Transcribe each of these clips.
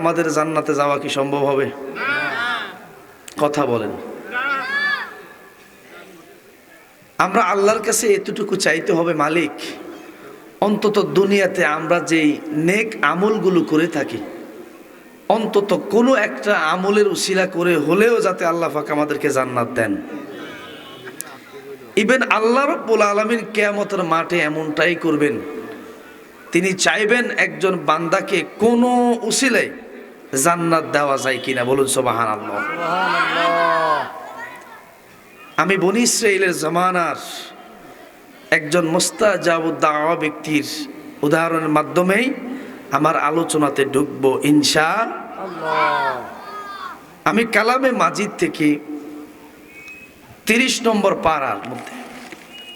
আমাদের জান্নাতে যাওয়া কি সম্ভব হবে? কথা বলেন। আমরা আল্লাহর কাছে এতটুকু চাইতে হবে মালিক, অন্তত দুনিয়াতে আমরা যেই নেক আমলগুলো করে থাকি, অন্তত কোনো একটা আমলের উশিলা করে হলেও যাতে আল্লাহ পাক আমাদেরকে জান্নাত দেন। ইভেন আল্লাহ রব্বুল আলমিন কেয়ামতের মাঠে এমনটাই করবেন, তিনি চাইবেন একজন বান্দাকে কোনো উসিলায় জান্নাত দেওয়া যায় কিনা? বলুন সোবাহান আল্লাহ আমি বনি ইসরায়েলের জমানার একজন মোস্তাজাবুদ্দাওয়া ব্যক্তির উদাহরণের মাধ্যমেই আমার আলোচনাতে ঢুকবো ইনশা আমি কালামে মাজিদ থেকে তিরিশ নম্বর পাড়ার মধ্যে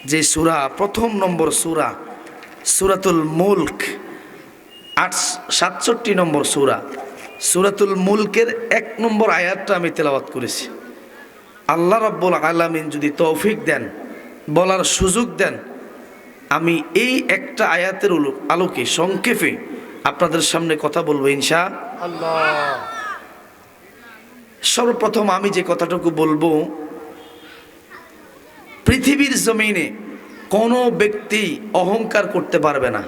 যে সুরা প্রথম নম্বর সুরা সুরাতুল মুলক আট সাতষট্টি নম্বর সুরা সুরাতুল মুলকের এক নম্বর আয়াতটা আমি তেলাওয়াত করেছি। আল্লাহ রব্বুল আলামিন যদি তৌফিক দেন, বলার সুযোগ দেন, আমি এই একটা আয়াতের আলোকে, সংক্ষেপে আপনাদের সামনে কথা বলব ইনশা সর্বপ্রথম আমি যে কথাটুকু বলব, পৃথিবীর জমিনে কোনো ব্যক্তি অহংকার করতে পারবে না।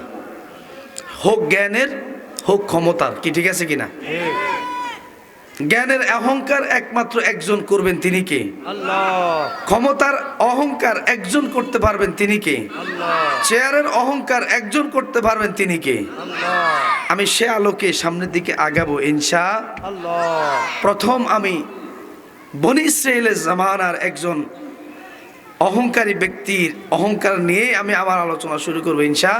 হোক জ্ঞানের হোক ক্ষমতার কি ঠিক আছে কিনা? জ্ঞানের অহংকার একমাত্র একজন করবেন তিনি কে? ক্ষমতার অহংকার একজন করতে পারবেন তিনি কে? চেয়ারের অহংকার একজন করতে পারবেন তিনি কে? আমি সে আলোকে সামনের দিকে আগাবো ইনশা প্রথম আমি বনি ইসরায়েলের জামানার একজন অহংকারী ব্যক্তির অহংকার নিয়ে আমি আমার আলোচনা শুরু করব ইনশা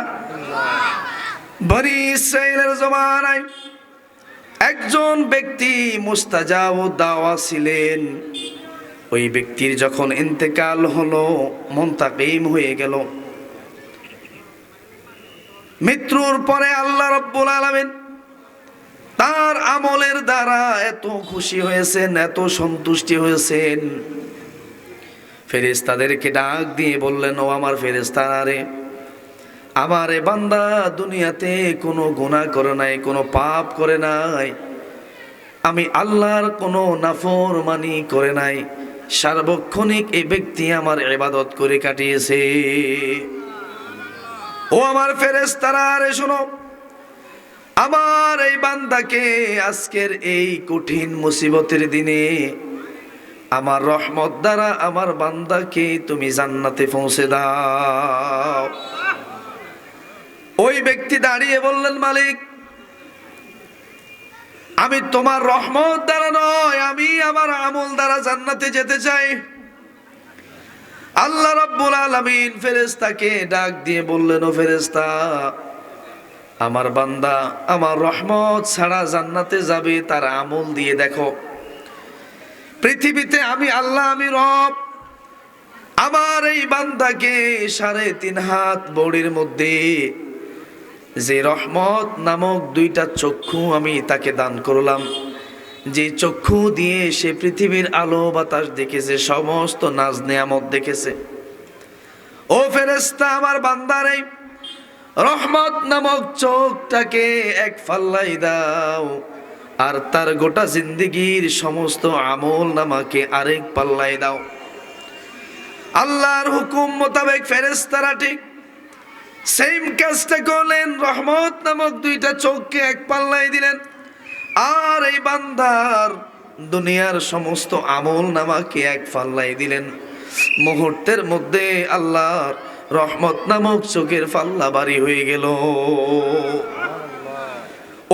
একজন ব্যক্তি মুস্তাজাব দাওয়া ছিলেন। ওই ব্যক্তির যখন ইন্তেকাল হলো, মন্তাকিম হয়ে গেল। মৃত্যুর পরে আল্লাহ রব্বুল আলামিন তার আমলের দ্বারা এত খুশি হয়েছেন, এত সন্তুষ্টি হয়েছেন। ফেরেশতাদেরকে ডাক দিয়ে বললেন, ও আমার ফেরেশতারা রে আমার এ বান্দা দুনিয়াতে কোনো গুনাহ করে নাই, কোনো পাপ করে নাই। আমি আল্লাহর কোনো নাফর মানি করে নাই। সার্বক্ষণিক এই ব্যক্তি আমার এবাদত করে কাটিয়েছে। ও আমার ফেরেশতারা রে শোনো আমার এই বান্দাকে আজকের এই কঠিন মুসিবতের দিনে আমার রহমত দ্বারা আমার বান্দাকে তুমি জান্নাতে পৌঁছে দাও। ওই ব্যক্তি দাঁড়িয়ে বললেন, মালিক, আমি তোমার রহমত দ্বারা নয়, আমি আমার আমল দ্বারা জান্নাতে যেতে চাই। আল্লাহ রাব্বুল আলামিন ফেরেশতাকে ডাক দিয়ে বললেন, ও ফেরেশতা, আমার বান্দা, আমার রহমত ছাড়া জান্নাতে যাবে, তার আমল দিয়ে দেখো। পৃথিবীতে আমি আল্লাহ, আমি রব। আমার এই বান্দাকে সাড়ে তিন হাত বড়ির মধ্যে যে রহমত নামক দুইটা চক্ষু আমি তাকে দান করলাম। যে চক্ষু দিয়ে সে পৃথিবীর আলো বাতাস দেখেছে, সমস্ত নাজ নেয়ামত দেখেছে। ও ফেরেস্তা আমার বান্দারে, রহমত নামক চোখটাকে এক ফাল্লাই দাও, আর তার গোটা জিন্দিগির সমস্ত আমল নামাকে আরেক পাল্লাই দাও। আল্লাহর হুকুম মোতাবেক ফেরেস্তারা ঠিক সেম কাজটা করলেন, রহমত নামক দুইটা চোখকে এক পাল্লাই দিলেন। আর এই বান্দার দুনিয়ার সমস্ত আমল নামাকে এক পাল্লাই দিলেন। মুহূর্তের মধ্যে আল্লাহর রহমত নামক চোখের পাল্লা বাড়ি হয়ে গেল।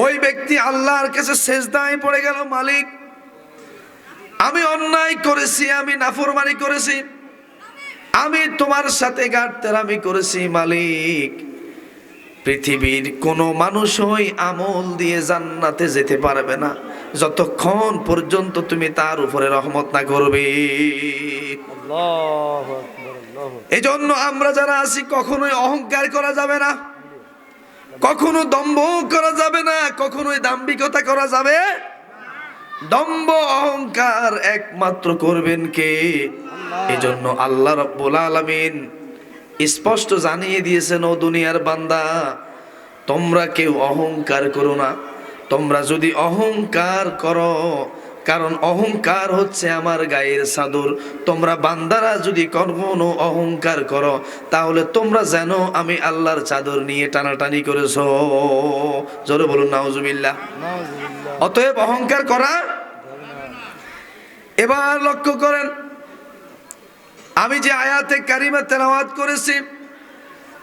ওই ব্যক্তি আল্লাহর কাছে শেষদায় পড়ে গেল, মালিক। আমি অন্যায় করেছি, আমি নাফরমানি করেছি। আমি তোমার সাথে গাড়তেরামি করেছি মালিক। পৃথিবীর কোনো মানুষই আমল দিয়ে জান্নাতে যেতে পারবে না। যতক্ষণ পর্যন্ত তুমি তার উপরে রহমত না করবে। এই জন্য আমরা যারা আছি কখনোই অহংকার করা যাবে না। কখনো দম্ভ করা যাবে না কখনোই দাম্ভিকতা করা যাবে দম্ভ অহংকার একমাত্র করবেন কে? এজন্য আল্লাহ রব্বুল আলামিন স্পষ্ট জানিয়ে দিয়েছেন ও দুনিয়ার বান্দা তোমরা কেউ অহংকার করো না। তোমরা যদি অহংকার করো কারণ অহংকার হচ্ছে আমার গায়ের সাদর তোমরা বান্দারা যদি কখনো অহংকার করো তাহলে তোমরা জানো আমি আল্লাহর চাদর নিয়ে টানাটানি করেছ। জোরে বলুন নাউজুবিল্লাহ। অতএব অহংকার করা। এবার লক্ষ্য করেন আমি যে আয়াতে কারিমা তেলাওয়াত করেছি,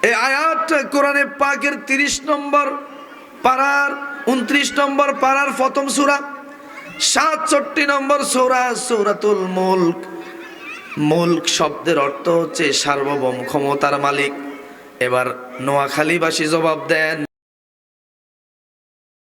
এই আয়াতটা কোরআনে পাকের তিরিশ নম্বর পাড়ার, উনত্রিশ নম্বর পাড়ার প্রথম সুরা, সাতষট্টি নম্বর সৌরা সৌরাতুল মুল্ক। মুল্ক শব্দের অর্থ হচ্ছে সার্বভৌম ক্ষমতার মালিক। এবার নোয়াখালীবাসী জবাব দেন।